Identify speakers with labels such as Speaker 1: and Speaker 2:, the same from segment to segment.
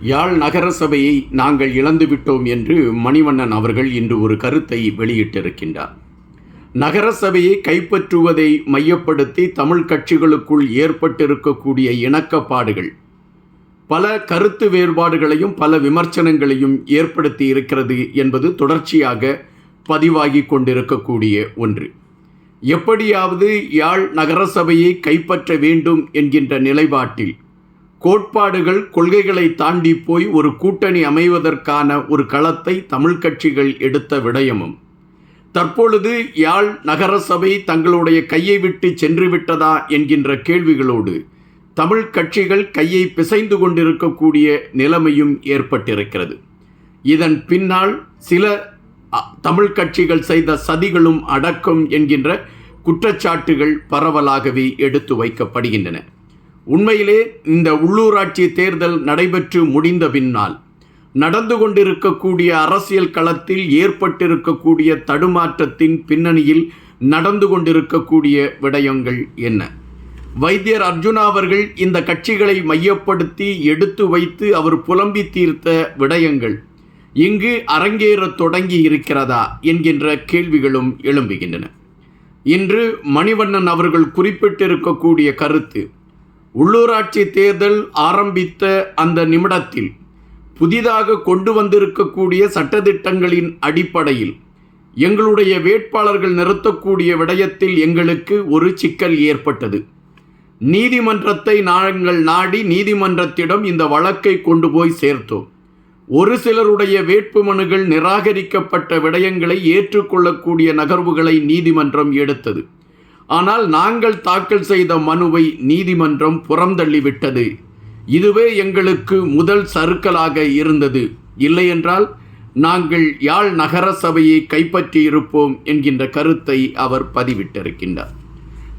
Speaker 1: யாழ் நகர சபையை நாங்கள் இழந்துவிட்டோம் என்று மணிவண்ணன் அவர்கள் இன்று ஒரு கருத்தை வெளியிட்டிருக்கின்றார். நகர சபையை கைப்பற்றுவதை மையப்படுத்தி தமிழ் கட்சிகளுக்குள் ஏற்பட்டிருக்கக்கூடிய இணக்கப்பாடுகள் பல கருத்து வேறுபாடுகளையும் பல விமர்சனங்களையும் ஏற்படுத்தி இருக்கிறது என்பது தொடர்ச்சியாக பதிவாகி கொண்டிருக்கக்கூடிய ஒன்று. எப்படியாவது யாழ் நகரசபையை கைப்பற்ற வேண்டும் என்கின்ற நிலைப்பாட்டில் கோட்பாடுகள் கொள்கைகளை தாண்டி போய் ஒரு கூட்டணி அமைவதற்கான ஒரு களத்தை தமிழ் கட்சிகள் எடுத்த விடயமும். தற்பொழுது யாழ் நகரசபை தங்களுடைய கையை விட்டு சென்று விட்டதா என்கின்ற கேள்விகளோடு தமிழ் கட்சிகள் கையை பிசைந்து கொண்டிருக்கக்கூடிய நிலைமையும் ஏற்பட்டிருக்கிறது. இதன் பின்னால் சில அ, தமிழ் கட்சிகள் செய்த சதிகளும் அடக்கம் என்கின்ற குற்றச்சாட்டுகள் பரவலாகவே எடுத்து வைக்கப்படுகின்றன. உண்மையிலே இந்த உள்ளூராட்சி தேர்தல் நடைபெற்று முடிந்த பின்னால் நடந்து கொண்டிருக்கக்கூடிய அரசியல் களத்தில் ஏற்பட்டிருக்கக்கூடிய தடுமாற்றத்தின் பின்னணியில் நடந்து கொண்டிருக்கக்கூடிய விடயங்கள் என்ன? வைத்தியர் அர்ஜுனா அவர்கள் இந்த கட்சிகளை மையப்படுத்தி எடுத்து வைத்து அவர் புலம்பி தீர்த்த விடயங்கள் இங்கு அரங்கேறத் தொடங்கி இருக்கிறதா என்கின்ற கேள்விகளும் எழும்புகின்றன. இன்று மணிவண்ணன் அவர்கள் குறிப்பிட்டிருக்கக்கூடிய கருத்து உள்ளூராட்சி தேர்தல் ஆரம்பித்த அந்த நிமிடத்தில் புதிதாக கொண்டு வந்திருக்கக்கூடிய சட்டதிட்டங்களின் அடிப்படையில் எங்களுடைய வேட்பாளர்கள் நிறுத்தக்கூடிய விடயத்தில் எங்களுக்கு ஒரு சிக்கல் ஏற்பட்டது. நீதிமன்றத்தை நாங்கள் நாடி நீதிமன்றத்திடம் இந்த வழக்கை கொண்டு போய் சேர்த்தோம். ஒரு சிலருடைய வேட்புமனுகள் நிராகரிக்கப்பட்ட விடயங்களை ஏற்றுக்கொள்ளக்கூடிய நகர்வுகளை நீதிமன்றம் எடுத்தது. ஆனால் நாங்கள் தாக்கல் செய்த மனுவை நீதிமன்றம் புறந்தள்ளிவிட்டது. இதுவே எங்களுக்கு முதல் சறுக்கலாக இருந்தது. இல்லையென்றால் நாங்கள் யாழ் நகர சபையை கைப்பற்றியிருப்போம் என்கின்ற கருத்தை அவர் பதிவிட்டிருக்கின்றார்.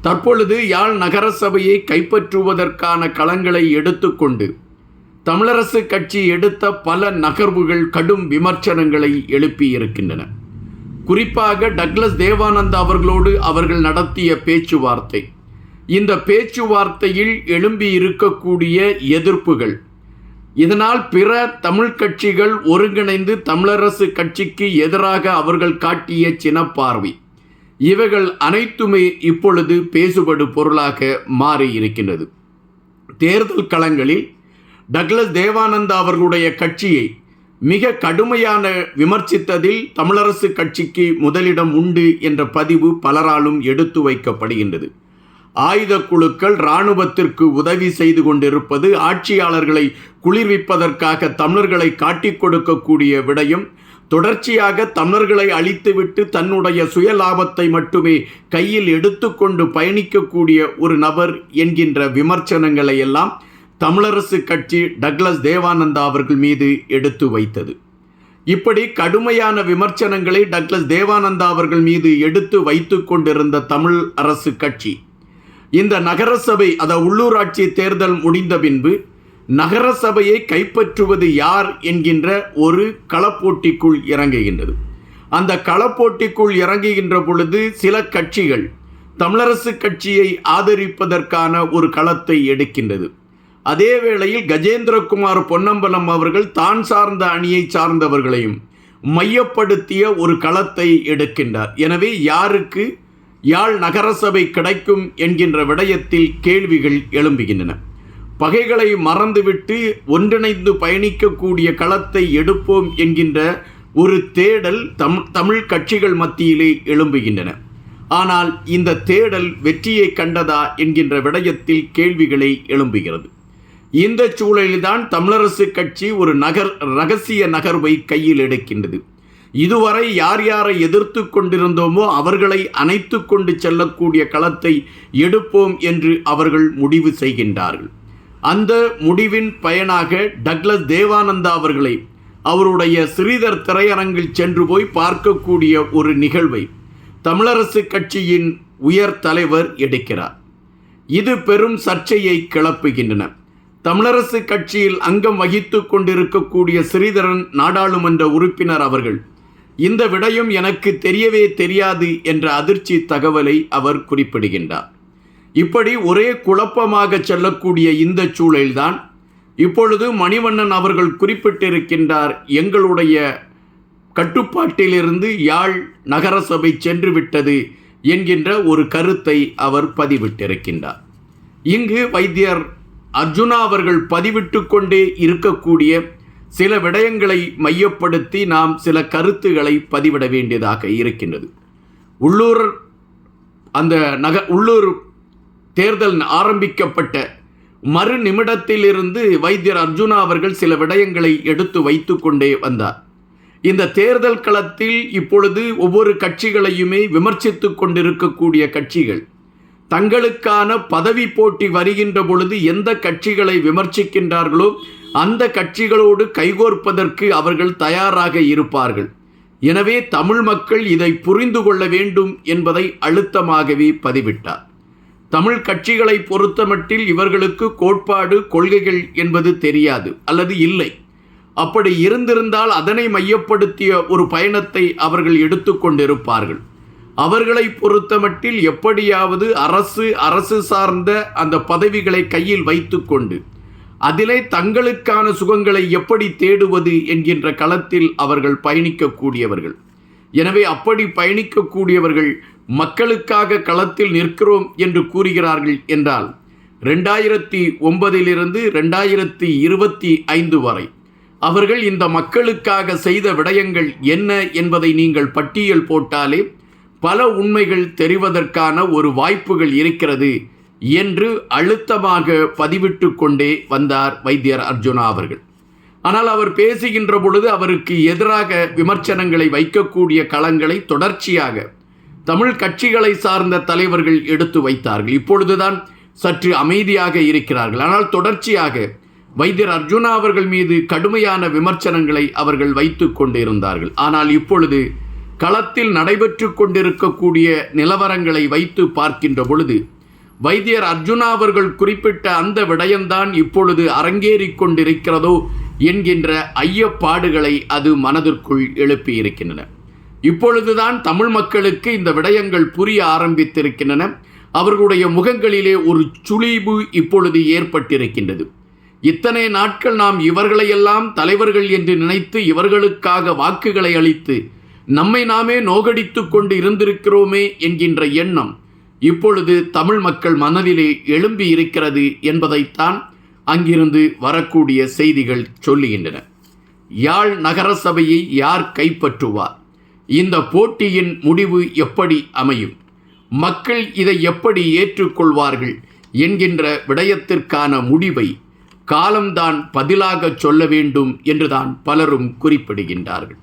Speaker 1: தற்பொழுது யாழ் நகர சபையை கைப்பற்றுவதற்கான களங்களை எடுத்துக்கொண்டு தமிழரசு கட்சி எடுத்த பல நகர்வுகள் கடும் விமர்சனங்களை எழுப்பியிருக்கின்றன. குறிப்பாக டக்ளஸ் தேவானந்தா அவர்களோடு அவர்கள் நடத்திய பேச்சுவார்த்தை. இந்த பேச்சுவார்த்தையில் எழும்பி இருக்கக்கூடிய எதிர்ப்புகள். இதனால் பிற தமிழ் கட்சிகள் ஒருங்கிணைந்து தமிழரசு கட்சிக்கு எதிராக அவர்கள் காட்டிய சினப்பார்வை. இவைகள் அனைத்துமே இப்பொழுது பேசுபடு பொருளாக மாறி இருக்கின்றது தேர்தல் களங்களில் டக்ளஸ் தேவானந்தா அவர்களுடைய கட்சியை மிக கடுமையான விமர்சித்ததில் தமிழரசு கட்சிக்கு முதலிடம் உண்டு என்ற பதிவு பலராலும் எடுத்து வைக்கப்படுகின்றது. ஆயுத குழுக்கள் இராணுவத்திற்கு உதவி செய்து கொண்டிருப்பது ஆட்சியாளர்களை குளிர்விப்பதற்காக தமிழர்களை காட்டிக் கொடுக்கக்கூடிய விடயம். தொடர்ச்சியாக தமிழர்களை அழித்துவிட்டு தன்னுடைய சுய லாபத்தை மட்டுமே கையில் எடுத்துக்கொண்டு பயணிக்கக்கூடிய ஒரு நபர் என்கின்ற விமர்சனங்களை எல்லாம் தமிழரசு கட்சி டக்ளஸ் தேவானந்தா அவர்கள் மீது எடுத்து வைத்தது. இப்படி கடுமையான விமர்சனங்களை டக்ளஸ் தேவானந்தா அவர்கள் மீது எடுத்து வைத்து கொண்டிருந்த தமிழ் அரசு கட்சி இந்த நகரசபை அத உள்ளூராட்சி தேர்தல் முடிந்த பின்பு நகரசபையை கைப்பற்றுவது யார் என்கின்ற ஒரு களப்போட்டிக்குள் இறங்குகின்றது. அந்த களப்போட்டிக்குள் இறங்குகின்ற பொழுது சில கட்சிகள் தமிழரசு கட்சியை ஆதரிப்பதற்கான ஒரு களத்தை எடுக்கின்றது. அதே வேளையில் கஜேந்திரகுமார் பொன்னம்பலம் அவர்கள் தான் சார்ந்த அணியை சார்ந்தவர்களையும் மையப்படுத்திய ஒரு களத்தை எடுக்கின்றார். எனவே யாருக்கு யாழ் நகரசபை கிடைக்கும் என்கின்ற விடயத்தில் கேள்விகள் எழும்புகின்றன. பகைகளை மறந்துவிட்டு ஒன்றிணைந்து பயணிக்கக்கூடிய களத்தை எடுப்போம் என்கின்ற ஒரு தேடல் தம் தமிழ் கட்சிகள் மத்தியிலே எழும்புகின்றன. ஆனால் இந்த தேடல் வெற்றியை கண்டதா என்கின்ற விடயத்தில் கேள்விகளை எழும்புகிறது. இந்த சூழலில்தான் தமிழரசு கட்சி ஒரு நகர் ரகசிய நகர்வை கையில் எடுக்கின்றது. இதுவரை யார் யாரை எதிர்த்து கொண்டிருந்தோமோ அவர்களை அணைத்து கொண்டு செல்லக்கூடிய களத்தை எடுப்போம் என்று அவர்கள் முடிவு செய்கின்றார்கள். அந்த முடிவின் பயனாக டக்ளஸ் தேவானந்தா அவர்களை அவருடைய ஸ்ரீதர் திரையரங்கில் சென்று போய் பார்க்கக்கூடிய ஒரு நிகழ்வை தமிழரசு கட்சியின் உயர் தலைவர் எடுக்கிறார். இது பெரும் சர்ச்சையை கிளப்புகின்றன. தமிழரசு கட்சியில் அங்கம் வகித்து கொண்டிருக்கக்கூடிய ஸ்ரீதரன் நாடாளுமன்ற உறுப்பினர் அவர்கள். இந்த விடயம் எனக்கு தெரியவே தெரியாது என்ற அதிர்ச்சி தகவலை அவர் குறிப்பிடுகின்றார். இப்படி ஒரே குழப்பமாக செல்லக்கூடிய இந்த சூழல்தான் இப்பொழுது மணிவண்ணன் அவர்கள் குறிப்பிட்டிருக்கின்றார் எங்களுடைய கட்டுப்பாட்டிலிருந்து யாழ் நகரசபை சென்று விட்டது என்கின்ற ஒரு கருத்தை அவர் பதிவிட்டிருக்கின்றார். இங்கு வைத்தியர் அர்ஜுனா அவர்கள் பதிவிட்டு கொண்டே இருக்கக்கூடிய சில விடயங்களை மையப்படுத்தி நாம் சில கருத்துக்களை பதிவிட வேண்டியதாக இருக்கின்றது. உள்ளூர் அந்த நக உள்ளூர் தேர்தல் ஆரம்பிக்கப்பட்ட மறு நிமிடத்திலிருந்து வைத்தியர் அர்ஜுனா அவர்கள் சில விடயங்களை எடுத்து வைத்து கொண்டே வந்தார். இந்த தேர்தல் களத்தில் இப்பொழுது ஒவ்வொரு கட்சிகளையுமே விமர்சித்து கொண்டிருக்கக்கூடிய கட்சிகள் தங்களுக்கான பதவி போட்டி வருகின்ற பொழுது எந்த கட்சிகளை விமர்சிக்கின்றார்களோ அந்த கட்சிகளோடு கைகோர்ப்பதற்கு அவர்கள் தயாராக இருப்பார்கள். எனவே தமிழ் மக்கள் இதை புரிந்து கொள்ள வேண்டும் என்பதை அழுத்தமாகவே பதிவிட்டார். தமிழ் கட்சிகளை பொறுத்தமட்டில் இவர்களுக்கு கோட்பாடு கொள்கைகள் என்பது தெரியாது அல்லது இல்லை. அப்படி இருந்திருந்தால் அதனை மையப்படுத்திய ஒரு பயணத்தை அவர்கள் எடுத்துக்கொண்டிருப்பார்கள் அவர்களை பொறுத்தமட்டில் எப்படியாவது அரசு அரசு சார்ந்த அந்த பதவிகளை கையில் வைத்துக்கொண்டு அதிலே தங்களுக்கான சுகங்களை எப்படி தேடுவது என்கின்ற களத்தில் அவர்கள் பயணிக்கக்கூடியவர்கள். எனவே அப்படி பயணிக்கக்கூடியவர்கள் மக்களுக்காக களத்தில் நிற்கிறோம் என்று கூறுகிறார்கள் என்றால் ரெண்டாயிரத்தி ஒன்பதிலிருந்து ரெண்டாயிரத்தி இருபத்தி ஐந்து வரை அவர்கள் இந்த மக்களுக்காக செய்த விடயங்கள் என்ன என்பதை நீங்கள் பட்டியல் போட்டாலே பல உண்மைகள் தெரிவதற்கான ஒரு வாய்ப்புகள் இருக்கிறது என்று அழுத்தமாக பதிவிட்டு கொண்டே வந்தார் வைத்தியர் அர்ஜுனா அவர்கள். ஆனால் அவர் பேசுகின்ற பொழுது அவருக்கு எதிராக விமர்சனங்களை வைக்கக்கூடிய களங்களை தொடர்ச்சியாக தமிழ் கட்சிகளை சார்ந்த தலைவர்கள் எடுத்து வைத்தார்கள். இப்பொழுதுதான் சற்று அமைதியாக இருக்கிறார்கள். ஆனால் தொடர்ச்சியாக வைத்தியர் அர்ஜுனா அவர்கள் மீது கடுமையான விமர்சனங்களை அவர்கள் வைத்து கொண்டிருந்தார்கள். ஆனால் இப்பொழுது களத்தில் நடைபெற்று கொண்டிருக்கக்கூடிய நிலவரங்களை வைத்து பார்க்கின்ற பொழுது வைத்தியர் அர்ஜுனா அவர்கள் குறிப்பிட்ட அந்த விடயம்தான் இப்பொழுது அரங்கேறிக் கொண்டிருக்கிறதோ என்கின்ற ஐயப்பாடுகளை அது மனதிற்குள் எழுப்பியிருக்கின்றன. இப்பொழுதுதான் தமிழ் மக்களுக்கு இந்த விடயங்கள் புரிய ஆரம்பித்திருக்கின்றன. அவர்களுடைய முகங்களிலே ஒரு சுழிவு இப்பொழுது ஏற்பட்டிருக்கின்றது. இத்தனை நாட்கள் நாம் இவர்களையெல்லாம் தலைவர்கள் என்று நினைத்து இவர்களுக்காக வாக்குகளை அளித்து நம்மை நாமே நோகடித்து கொண்டு இருந்திருக்கிறோமே என்கின்ற எண்ணம் இப்பொழுது தமிழ் மக்கள் மனதிலே எழும்பி இருக்கிறது என்பதைத்தான் அங்கிருந்து வரக்கூடிய செய்திகள் சொல்லுகின்றன. யாழ் நகரசபையை யார் கைப்பற்றுவார்? இந்த போட்டியின் முடிவு எப்படி அமையும்? மக்கள் இதை எப்படி ஏற்றுக்கொள்வார்கள் என்கின்ற விடயத்திற்கான முடிவை காலம்தான் பதிலாக சொல்ல வேண்டும் என்றுதான் பலரும் குறிப்பிடுகின்றார்கள்.